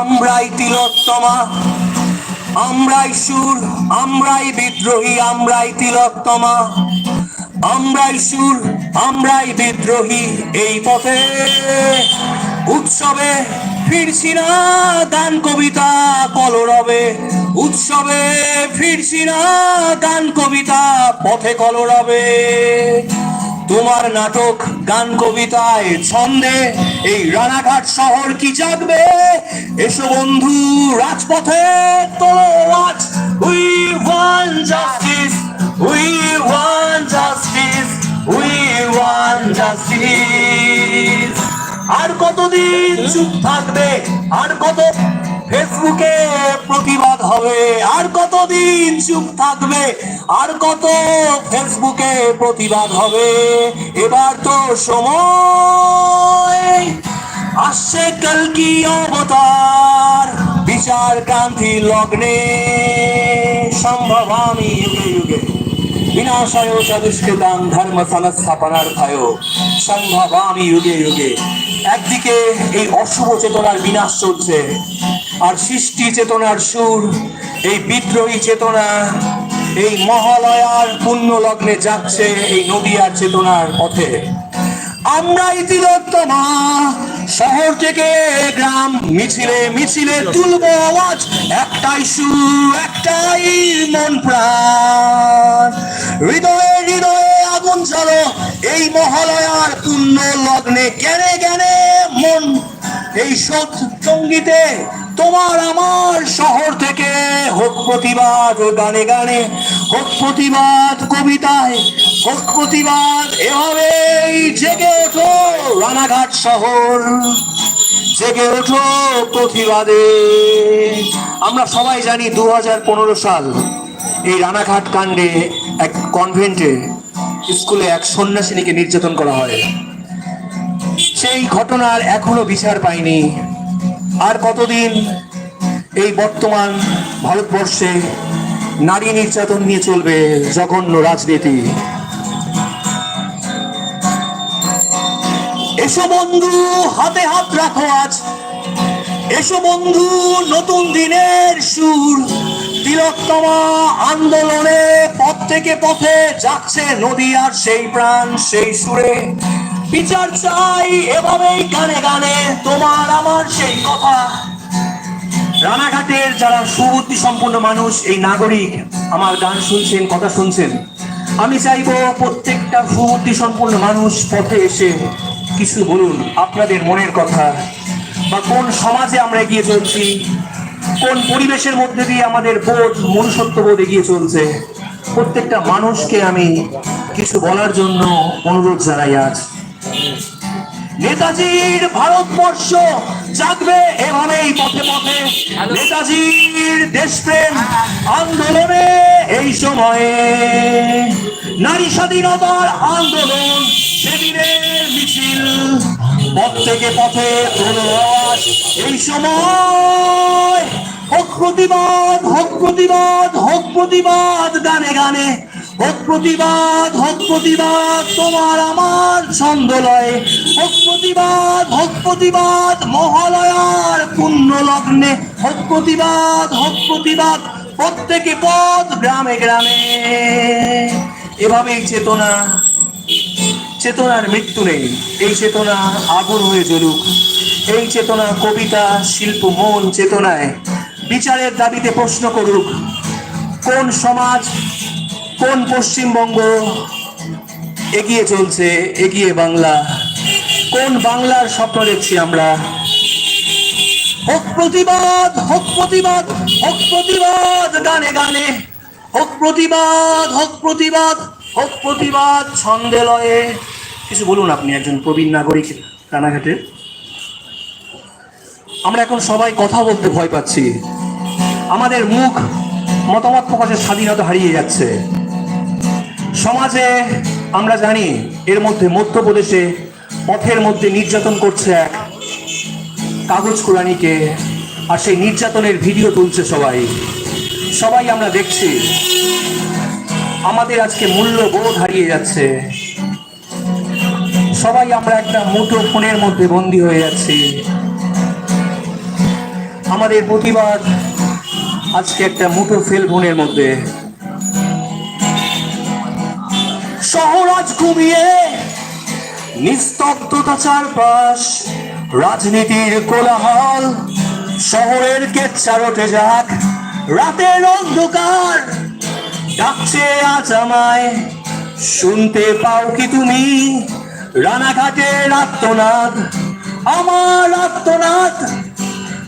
আমরাই তিলোত্তমা, আমরাই সুর, আমরাই বিদ্রোহী, আমরাই তিলোত্তমা। আমরাই সুর, আমরাই বিদ্রোহী, এই পথে উৎসবে ফিরছি না গান কবিতা কলরবে। উৎসবে ফিরছি না গান কবিতা পথে কলরবে। তোমার নাটক, গান, কবিতায় ছন্দে এই রানাঘাট শহর কি জাগবে? এসো বন্ধু, রাজপথে তোলো আজ। We want justice we want justice we want justice আর কতদিন চুপ থাকবে? আর কত? ফেসবুকে প্রতিবাদ হবে আর কতদিন চুপ থাকবে? আর কত ফেসবুকে প্রতিবাদ হবে? এবার তো সময়। আসছে কাল কি অবতার? বিচার ক্রান্তি লগ্নে। সম্ভব আমি যুগে যুগে। বিনাশায় চতুষ্কৃতাং ধর্ম সংস্থাপনার্থায় সম্ভবামি যুগে যুগে। একদিকে এই অশুভ চেতনার বিনাশ চলছে। আর সৃষ্টি চেতনার সুর, এই বিদ্রোহী চেতনা, এই মহালয়ার পুণ্য লগ্নে যাচ্ছে এই নদিয়ার চেতনার পথে। আমরাই তিলোত্তমা, শহর থেকে গ্রাম, মিছিলে মিছিলে তুলবো আওয়াজ, একটাই সুর, একটাই মন প্রাণ। হৃদয়ে হৃদয়ে আগুন জ্বালো, এই মহালয়ার পুণ্য লগ্নে জ্ঞানে জ্ঞানে মন, এই সৎ সঙ্গীতে তোমার আমার শহর থেকে হোক প্রতিবাদ গানে গানে, হোক প্রতিবাদ কবিতায়, হোক প্রতিবাদ এভাবেই জেগে ওঠো রানাঘাট শহর, জেগে ওঠো প্রতিবাদে। আমরা সবাই জানি দু হাজার পনেরো সাল এই রানাঘাট কাণ্ডে এক কনভেন্টে স্কুলে এক সন্ন্যাসিনীকে নির্যাতন করা হয়। সেই ঘটনার এখনও বিচার পায়নি আর কতদিন এই বর্তমান ভারতবর্ষে নারী নির্যাতন নিয়ে চলবে জঘন্য রাজনীতি? এসো বন্ধু, হাতে হাত রাখো আজ। এসো বন্ধু, নতুন দিনের সুর। তিলোত্তমা আন্দোলনে পথ থেকে পথে যাচ্ছে নদী আর সেই প্রাণ, সেই সুরে। বিচার চাই এভাবেই গানে গানে তোমার আমার সেই কথা। রানাঘাটের যারা সুবুদ্ধি সম্পন্ন মানুষ, এই নাগরিক আমার গান শুনছেন, কথা শুনছেন, আমি চাইব প্রত্যেকটা সুবুদ্ধি সম্পন্ন মানুষ পথে এসে কিছু বলুন আপনাদের মনের কথা, বা কোন সমাজে আমরা এগিয়ে চলছি, কোন পরিবেশের মধ্যে দিয়ে আমাদের বোধ মনুষ্যত্ব বোধ এগিয়ে চলছে, প্রত্যেকটা মানুষকে আমি কিছু বলার জন্য অনুরোধ জানাই আজ। নেতাজির ভারতবর্ষ জাগবে এভাবেই পথে পথে। নেতাজির দেশপ্রেম আন্দোলনে এই সময়ে। নারী স্বাধীনতার আন্দোলন সেদিনের মিছিল পথ থেকে পথে আওয়াজ এই সময় হোক প্রতিবাদ হোক প্রতিবাদ হোক প্রতিবাদ গানে গানে হোক প্রতিবাদ প্রতিবাদ, তোমার আমার ছন্দ লয় হোক প্রতিবাদ প্রতিবাদ, মহালয়ার পুণ্য লগ্নে হোক প্রতিবাদ প্রতিবাদ, প্রত্যেকে পথ গ্রামে গ্রামে। এভাবেই চেতনা, চেতনার মৃত্যু নেই। এই চেতনা আগুন হয়ে জ্বলুক। এই চেতনা কবিতা, শিল্প, মন চেতনায়। বিচারের দাবিতে প্রশ্ন করুক। কোন সমাজ কোন পশ্চিমবঙ্গ এগিয়ে চলছে, এগিয়ে বাংলা? কোন বাংলার স্বপ্ন দেখছি আমরা? হোক প্রতিবাদ হোক প্রতিবাদ হোক প্রতিবাদ, গানে গানে। হোক প্রতিবাদ হোক প্রতিবাদ হোক প্রতিবাদ ছন্দে লয়ে কিছু বলুন আপনি একজন প্রবীণ নাগরিক রানাঘাটে। আমরা এখন সবাই কথা বলতে ভয় পাচ্ছি। আমাদের মুখ মতামত প্রকাশের স্বাধীনতা হারিয়ে যাচ্ছে। সমাজে আমরা জানি এর মধ্যে মধ্যপ্রদেশে পথের মধ্যে নির্যাতন করছে এক কাগজ কোরআনীকে আর সেই নির্যাতনের ভিডিও তুলছে সবাই। সবাই আমরা দেখছি। আমাদের আজকে মূল্যবোধ হারিয়ে যাচ্ছে। সবাই আমরা একটা মুঠো ফোনের মধ্যে বন্দী হয়ে যাচ্ছি। আমাদের প্রতিবাদ আজকে একটা মুঠো ফেল ফোনের মধ্যে। শহরাজ ঘুমিয়ে, নিস্তব্ধতা চারপাশ, রাজনীতির কোলাহল, শহরের কেচ্ছা রটে যাক, রাতের অন্ধকার। ডাকছে আজ আমায়, শুনতে পাও কি তুমি? রানাঘাটের আত্মনাদ আমার আত্মনাদ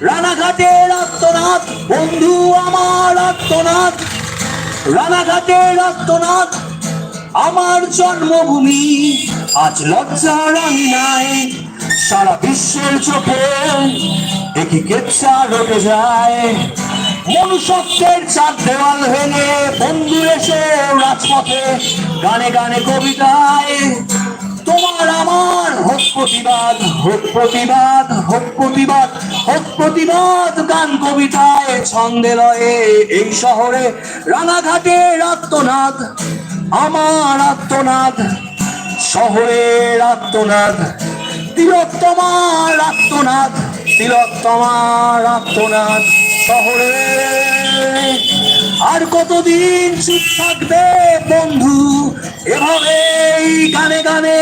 রানাঘাটের আত্মনাদ বন্ধু, আমার আত্মনাদ রানাঘাটের আত্মনাদ আমার জন্মভূমি, আজ লজ্জার আমি নাই, সারা বিশ্বের চোখে একই কেচ্ছা রটে যায়। মনুষ্যত্বের চার দেওয়াল ভেঙে বন্ধু এসে রাজপথে গানে গানে কবিতায়, তোমার আমার হোক প্রতিবাদ হোক প্রতিবাদ হোক প্রতিবাদ হোক প্রতিবাদ গান কবিতায় ছন্দে লয়ে এই শহরে রানাঘাটের আত্মনাদ আমার আত্মনাদ, শহরের আত্মনাদ, তিলোত্তমার আত্মনাদ তিলোত্তমার আত্মনাদ শহরে আর কতদিন চুপ থাকবে বন্ধু? এভাবেই গানে গানে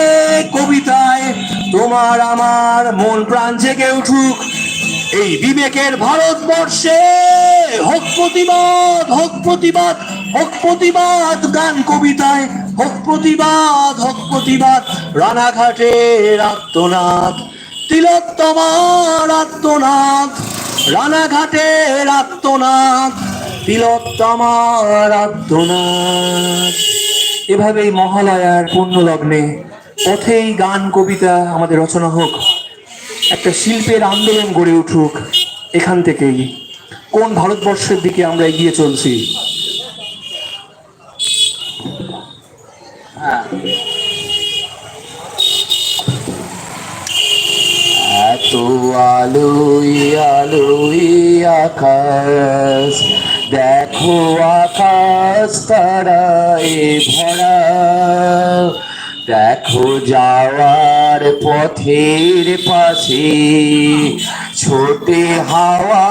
কবিতায় তোমার আমার মন প্রাণ জেগে উঠুক। এই বিবেকের ভারতবর্ষে হোক প্রতিবাদ হোক প্রতিবাদ হোক প্রতিবাদ গান কবিতায়। হোক প্রতিবাদ হোক প্রতিবাদ। রানাঘাটের আত্মনাদ তিলোত্তমার আত্মনাদ রানাঘাটের আত্মনাদ তিলোত্তমার আত্মনাদ এভাবেই মহালয়ার পুণ্য লগ্নে পথেই গান, কবিতা আমাদের রচনা হোক। একটা শিল্পের আন্দোলন গড়ে উঠুক এখান থেকেই। কোন ভারতবর্ষের দিকে আমরা এগিয়ে চলছি এত আলোই আকাশ। দেখো আকাশ তারায় ভরা। দেখো যাওয়ার পথের পাশে, ছোটে হাওয়া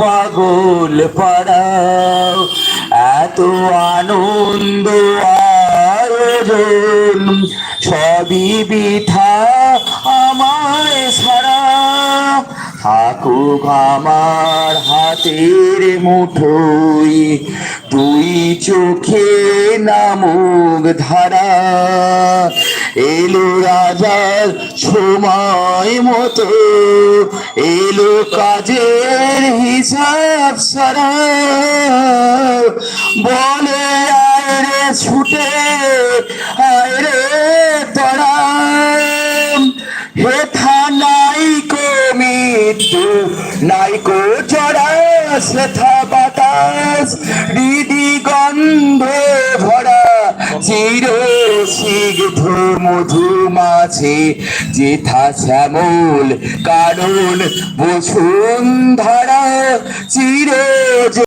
পাগল পাড়া। এত আনন্দ আয়োজন, সবই বিথা থাকুক আমার হাতের মুঠোই। দুই চোখে নামুক ধারা। এলো রাজার সময় মতো, এলো কাজের হিসাব সারা। বলে, আয় রে ছুটে, আয় রে তরা হেথা নাই কো মৃত্যু নাই কো লেথা বাতাস, দিদি গন্ধে ভরা চির সিগ্ধ মধু মাঝে যেথা শ্যামল কারণ বসুন্ধরা চির